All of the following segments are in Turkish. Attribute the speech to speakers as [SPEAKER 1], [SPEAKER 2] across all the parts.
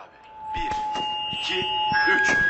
[SPEAKER 1] abi. Bir, iki, üç.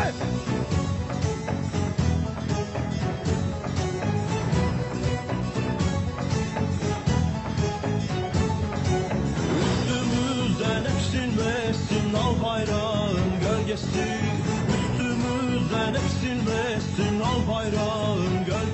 [SPEAKER 2] Gölgesi Üstümüzden eksilmesin al bayrağın gölgesi